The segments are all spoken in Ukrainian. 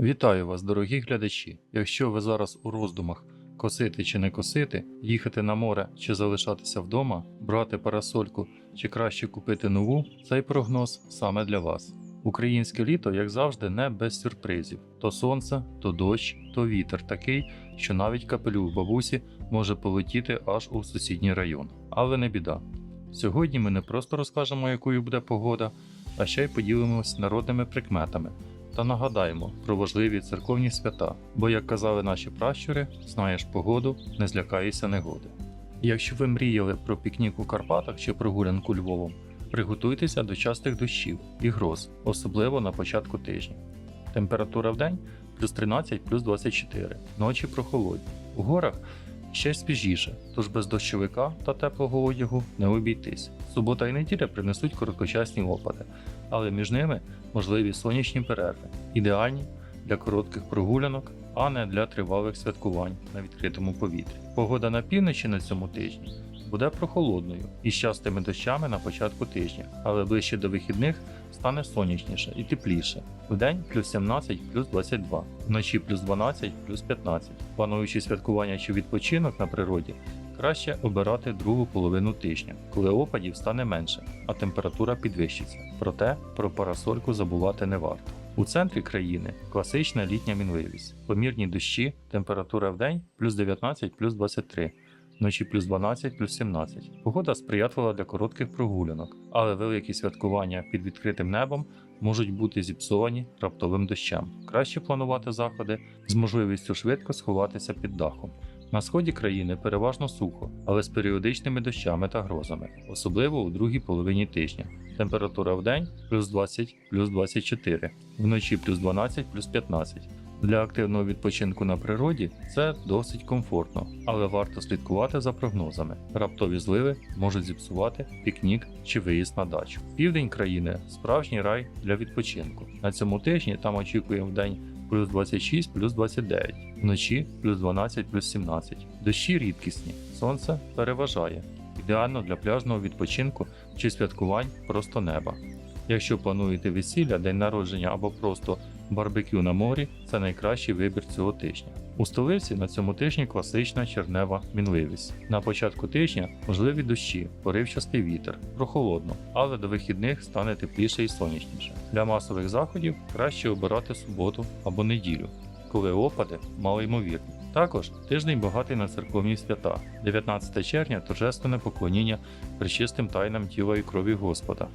Вітаю вас, дорогі глядачі! Якщо ви зараз у роздумах косити чи не косити, їхати на море чи залишатися вдома, брати парасольку чи краще купити нову, цей прогноз саме для вас. Українське літо, як завжди, не без сюрпризів: то сонце, то дощ, то вітер такий, що навіть капелюх бабусі може полетіти аж у сусідній район. Але не біда. Сьогодні ми не просто розкажемо, якою буде погода, а ще й поділимось народними прикметами та нагадаємо про важливі церковні свята, бо, як казали наші пращури, знаєш погоду, не злякаєшся негоди. Якщо ви мріяли про пікнік у Карпатах чи прогулянку Львовом, приготуйтеся до частих дощів і гроз, особливо на початку тижня. Температура в день плюс 13 плюс 24, ночі прохолодні. У горах ще свіжіше, тож без дощовика та теплого одягу не обійтись. Субота і неділя принесуть короткочасні опади, але між ними можливі сонячні перерви, ідеальні для коротких прогулянок, а не для тривалих святкувань на відкритому повітрі. Погода на півночі на цьому тижні буде прохолодною і з частими дощами на початку тижня, але ближче до вихідних стане сонячніше і тепліше. Вдень плюс 17 плюс 22, вночі плюс 12 плюс 15. Плануючи святкування чи відпочинок на природі, краще обирати другу половину тижня, коли опадів стане менше, а температура підвищиться. Проте про парасольку забувати не варто. У центрі країни класична літня мінливість, помірні дощі, температура в день плюс 19 плюс 23, вночі плюс 12 плюс 17. Погода сприятлива для коротких прогулянок, але великі святкування під відкритим небом можуть бути зіпсовані раптовим дощем. Краще планувати заходи з можливістю швидко сховатися під дахом. На сході країни переважно сухо, але з періодичними дощами та грозами, особливо у другій половині тижня. Температура в день плюс 20 плюс 24, вночі плюс 12 плюс 15. Для активного відпочинку на природі це досить комфортно, але варто слідкувати за прогнозами. Раптові зливи можуть зіпсувати пікнік чи виїзд на дачу. Південь країни справжній рай для відпочинку. На цьому тижні там очікуємо в день плюс 26 плюс 29, вночі плюс 12 плюс 17. Дощі рідкісні, сонце переважає. Ідеально для пляжного відпочинку чи святкувань просто неба. Якщо плануєте весілля, день народження або просто барбекю на морі, це найкращий вибір цього тижня. У столиці на цьому тижні класична чернева мінливість. На початку тижня можливі дощі, поривчастий вітер, прохолодно, але до вихідних стане тепліше і сонячніше. Для масових заходів краще обирати суботу або неділю, коли опади малоймовірні. Також тиждень багатий на церковні свята. 19 червня торжественне поклоніння причистим тайнам тіла і крові Господа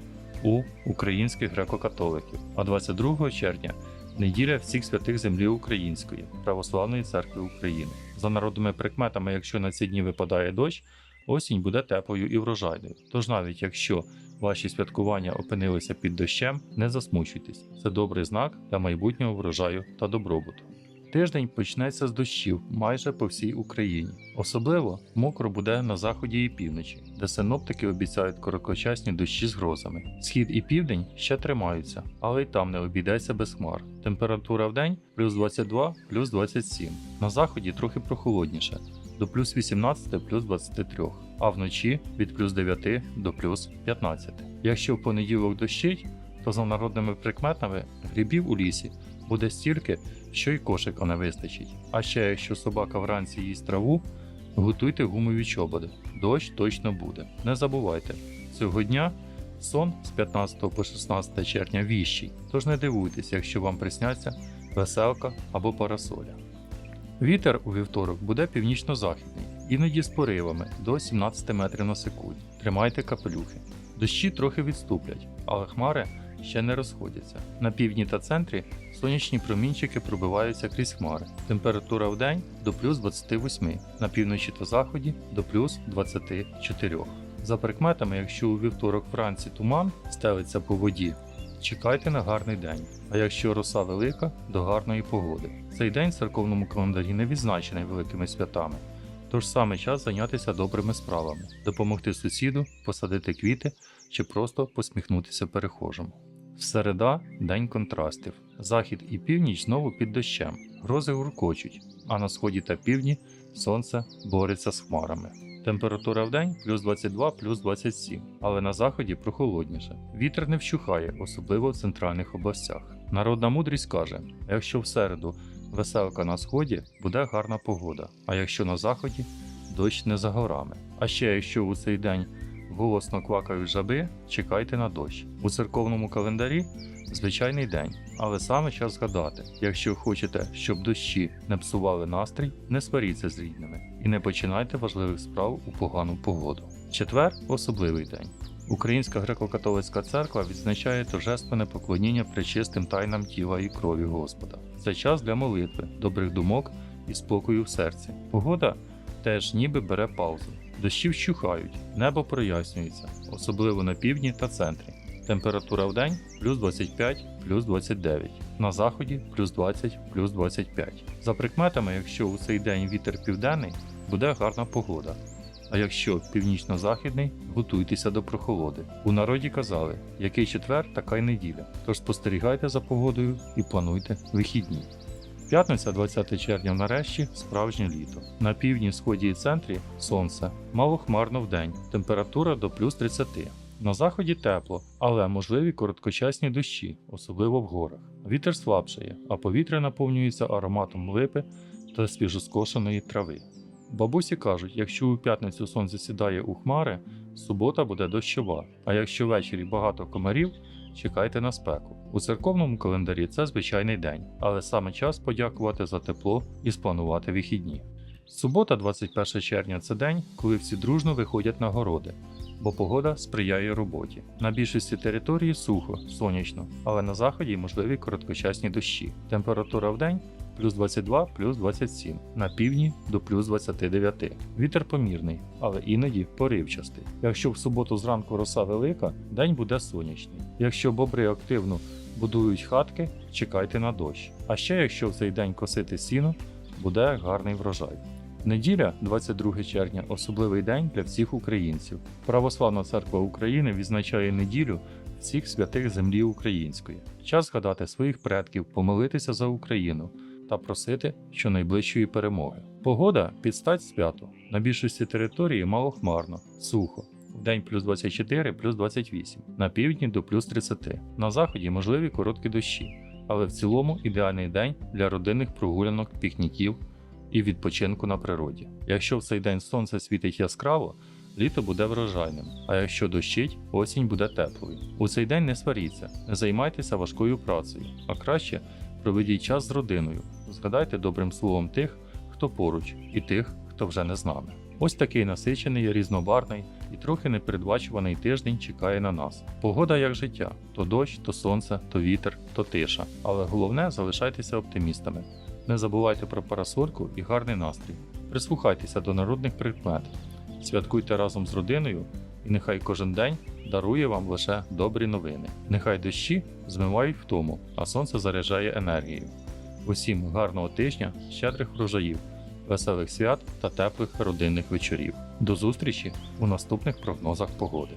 у українських греко-католиків, а 22 червня неділя всіх святих землі Української Православної церкви України. За народними прикметами, якщо на ці дні випадає дощ, осінь буде теплою і врожайною. Тож навіть якщо ваші святкування опинилися під дощем, не засмучуйтесь. Це добрий знак для майбутнього врожаю та добробуту. Тиждень почнеться з дощів майже по всій Україні. Особливо мокро буде на заході і півночі, де синоптики обіцяють короткочасні дощі з грозами. Схід і південь ще тримаються, але й там не обійдеться без хмар. Температура в день плюс 22, плюс 27. На заході трохи прохолодніше до плюс 18 плюс 23, а вночі від плюс 9 до плюс 15. Якщо в понеділок дощить, то за народними прикметами грибів у лісі буде стільки, що й кошика не вистачить. А ще якщо собака вранці їсть траву, готуйте гумові чоботи. Дощ точно буде. Не забувайте, цього дня сон з 15 по 16 червня віщий, тож не дивуйтесь, якщо вам присняться веселка або парасоля. Вітер у вівторок буде північно-західний, іноді з поривами до 17 метрів на секунду. Тримайте капелюхи. Дощі трохи відступлять, але хмари ще не розходяться. На півдні та центрі сонячні промінчики пробиваються крізь хмари. Температура в день до плюс 28, на півночі та заході до плюс 24. За прикметами, якщо у вівторок вранці туман стелиться по воді, чекайте на гарний день. А якщо роса велика, до гарної погоди. Цей день в церковному календарі не відзначений великими святами. Тож саме час зайнятися добрими справами, допомогти сусіду, посадити квіти чи просто посміхнутися перехожому. Середа день контрастів. Захід і північ знову під дощем. Грози гуркочуть, а на сході та півдні сонце бореться з хмарами. Температура в день плюс 22 плюс 27, але на заході прохолодніше. Вітер не вщухає, особливо в центральних областях. Народна мудрість каже: якщо в середу веселка на сході, буде гарна погода, а якщо на заході дощ не за горами. А ще якщо у цей день голосно квакають жаби, чекайте на дощ. У церковному календарі звичайний день, але саме час згадати, якщо хочете, щоб дощі не псували настрій, не сваріться з рідними і не починайте важливих справ у погану погоду. Четвер особливий день. Українська греко-католицька церква відзначає торжественне поклоніння причистим тайнам тіла і крові Господа. Це час для молитви, добрих думок і спокою в серці. Погода теж ніби бере паузу. Дощі вщухають, небо прояснюється, особливо на півдні та центрі. Температура в день плюс 25, плюс 29, на заході плюс 20, плюс 25. За прикметами, якщо у цей день вітер південний, буде гарна погода. А якщо північно-західний, готуйтеся до прохолоди. У народі казали, який четвер, така й неділя. Тож спостерігайте за погодою і плануйте вихідні. П'ятниця 20 червня нарешті справжнє літо. На півдні, сході і центрі сонце, мало хмарно вдень, температура до плюс 30. На заході тепло, але можливі короткочасні дощі, особливо в горах. Вітер слабшає, а повітря наповнюється ароматом липи та свіжоскошеної трави. Бабусі кажуть, якщо у п'ятницю сонце сідає у хмари, субота буде дощова, а якщо ввечері багато комарів, чекайте на спеку. У церковному календарі це звичайний день, але саме час подякувати за тепло і спланувати вихідні. Субота, 21 червня, це день, коли всі дружно виходять на городи, бо погода сприяє роботі. На більшості території сухо, сонячно, але на заході можливі короткочасні дощі. Температура в день плюс 22, плюс 27, на півдні до плюс 29. Вітер помірний, але іноді поривчастий. Якщо в суботу зранку роса велика, день буде сонячний. Якщо бобри активно будують хатки, чекайте на дощ. А ще якщо в цей день косити сіно, буде гарний врожай. Неділя, 22 червня, особливий день для всіх українців. Православна церква України відзначає неділю всіх святих землі української. Час згадати своїх предків, помолитися за Україну та просити щонайближчої перемоги. Погода під стать свято. На більшості території малохмарно, сухо. В день плюс 24, плюс 28, на півдні до плюс 30. На заході можливі короткі дощі, але в цілому ідеальний день для родинних прогулянок, пікніків і відпочинку на природі. Якщо в цей день сонце світить яскраво, літо буде врожайним, а якщо дощить, осінь буде теплою. У цей день не сваріться, не займайтеся важкою працею, а краще проведіть час з родиною. Згадайте добрим словом тих, хто поруч, і тих, хто вже не з нами. Ось такий насичений, різнобарний і трохи непередбачуваний тиждень чекає на нас. Погода як життя: то дощ, то сонце, то вітер, то тиша. Але головне залишайтеся оптимістами. Не забувайте про парасольку і гарний настрій. Прислухайтеся до народних прикмет. Святкуйте разом з родиною, і нехай кожен день дарує вам лише добрі новини. Нехай дощі змивають втому, а сонце заряджає енергією. Усім гарного тижня, щедрих врожаїв, веселих свят та теплих родинних вечорів. До зустрічі у наступних прогнозах погоди.